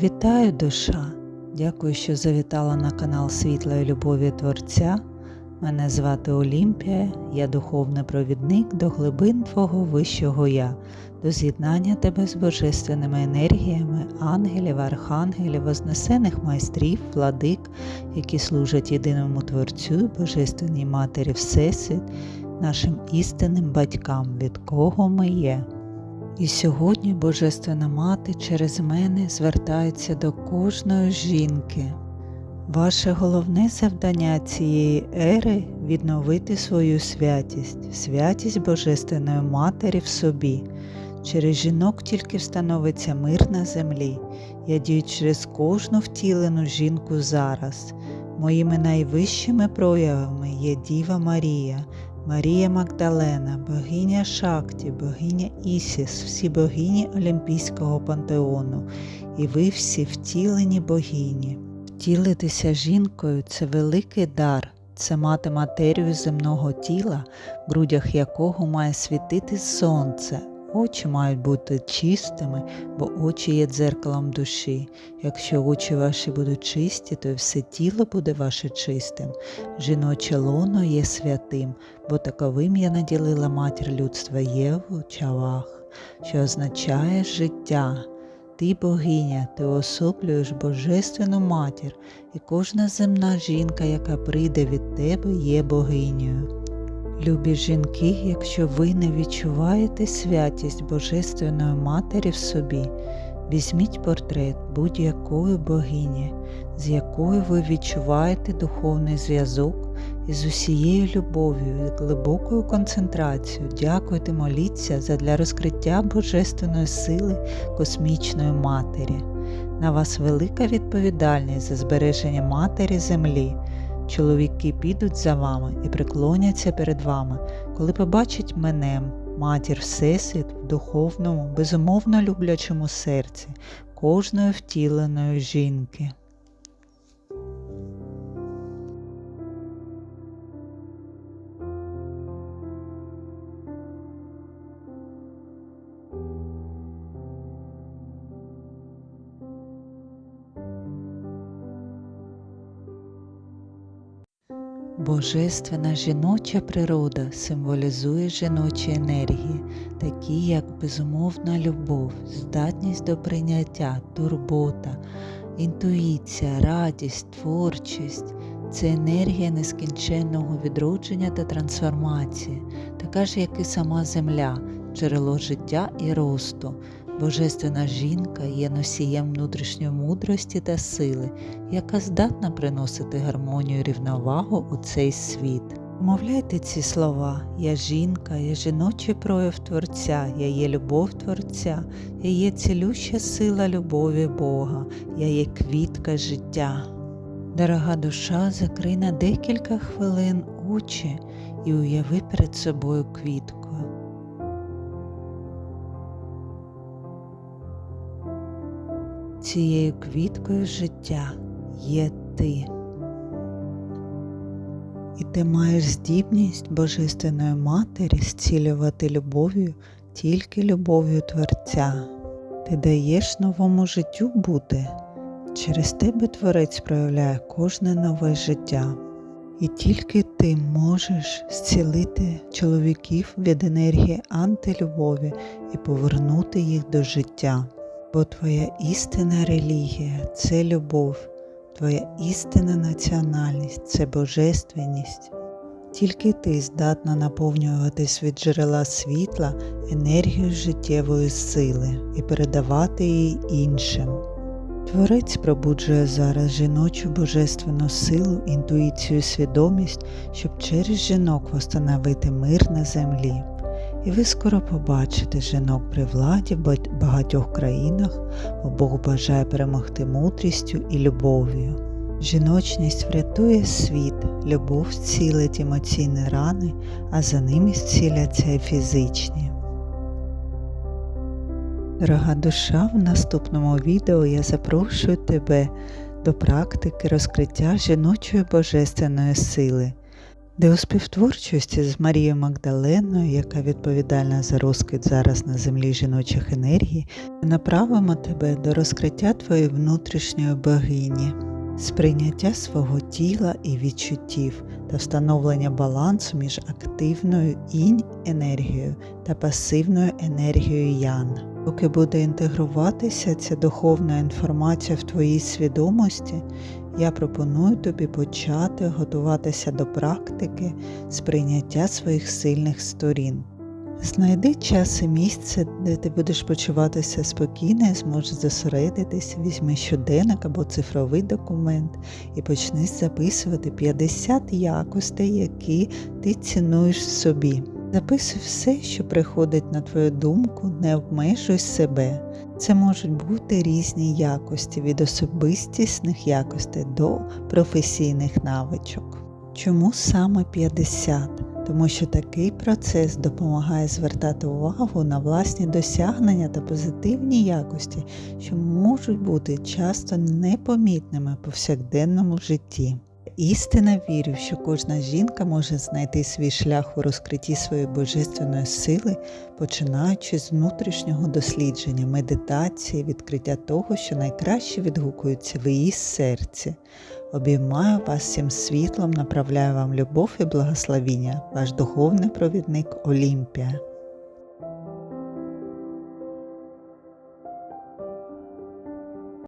Вітаю душа! Дякую, що завітала на канал Світла Любові Творця. Мене звати Олімпія, я духовний провідник до глибин Твого Вищого Я, до з'єднання тебе з божественними енергіями, ангелів, архангелів, вознесених майстрів, владик, які служать єдиному Творцю, Божественній Матері Всесвіт, нашим істинним батькам, від кого ми є. І сьогодні Божественна Мати через мене звертається до кожної жінки. Ваше головне завдання цієї ери відновити свою святість, святість Божественної Матері в собі. Через жінок тільки встановиться мир на землі. Я дію через кожну втілену жінку зараз. Моїми найвищими проявами є Діва Марія, Марія Магдалена, богиня Шакті, богиня Ісіс, всі богині Олімпійського пантеону, і ви всі втілені богині. Втілитися жінкою це великий дар, це мати матерію земного тіла, в грудях якого має світити сонце. Очі мають бути чистими, бо очі є дзеркалом душі. Якщо очі ваші будуть чисті, то і все тіло буде ваше чистим. Жіноче лоно є святим, бо таковим я наділила матір людства Єву Чавах, що означає життя. Ти богиня, ти особлюєш божественну матір, і кожна земна жінка, яка прийде від тебе, є богинею. Любі жінки, якщо ви не відчуваєте святість Божественної Матері в собі, візьміть портрет будь-якої богині, з якою ви відчуваєте духовний зв'язок і з усією любов'ю і глибокою концентрацією дякуйте моліться задля розкриття Божественної сили космічної матері. На вас велика відповідальність за збереження матері землі. Чоловіки підуть за вами і преклоняться перед вами, коли побачать мене, матір Всесвіт в духовному, безумовно люблячому серці кожної втіленої жінки. Божественна жіноча природа символізує жіночі енергії, такі як безумовна любов, здатність до прийняття, турбота, інтуїція, радість, творчість. Це енергія нескінченного відродження та трансформації, така ж, як і сама земля, джерело життя і росту. Божественна жінка є носієм внутрішньої мудрості та сили, яка здатна приносити гармонію і рівновагу у цей світ. Мовляйте ці слова, я жінка, я жіночий прояв Творця, я є любов Творця, я є цілюща сила любові Бога, я є квітка життя. Дорога душа, закрий на декілька хвилин очі і уяви перед собою квітку. Цією квіткою життя є ти. І ти маєш здібність Божественної Матері зцілювати любов'ю тільки любов'ю Творця. Ти даєш новому життю бути. Через тебе Творець проявляє кожне нове життя. І тільки ти можеш зцілити чоловіків від енергії антилюбові і повернути їх до життя. Бо твоя істинна релігія це любов, твоя істинна національність це божественність. Тільки ти здатна наповнюватись від джерела світла енергію життєвої сили і передавати її іншим. Творець пробуджує зараз жіночу божественну силу, інтуїцію, свідомість, щоб через жінок встановити мир на землі. І ви скоро побачите жінок при владі в багатьох країнах, бо Бог бажає перемогти мудрістю і любов'ю. Жіночність врятує світ, любов зцілить емоційні рани, а за ними зціляться і фізичні. Дорога душа, в наступному відео я запрошую тебе до практики розкриття жіночої божественної сили. Де у співтворчості з Марією Магдаленою, яка відповідальна за розквіт зараз на землі жіночих енергій, направимо тебе до розкриття твоєї внутрішньої богині, сприйняття свого тіла і відчуттів та встановлення балансу між активною інь енергією та пасивною енергією ян. Поки буде інтегруватися ця духовна інформація в твоїй свідомості, я пропоную тобі почати готуватися до практики сприйняття своїх сильних сторін. Знайди час і місце, де ти будеш почуватися спокійно і зможеш зосередитись, візьми щоденник або цифровий документ і почни записувати 50 якостей, які ти цінуєш в собі. Записуй все, що приходить на твою думку, не обмежуй себе. Це можуть бути різні якості від особистісних якостей до професійних навичок. Чому саме 50? Тому що такий процес допомагає звертати увагу на власні досягнення та позитивні якості, що можуть бути часто непомітними в повсякденному житті. Істина вірю, що кожна жінка може знайти свій шлях у розкритті своєї божественної сили, починаючи з внутрішнього дослідження, медитації, відкриття того, що найкраще відгукується в її серці. Обіймаю вас всім світлом, направляю вам любов і благословіння, ваш духовний провідник Олімпія.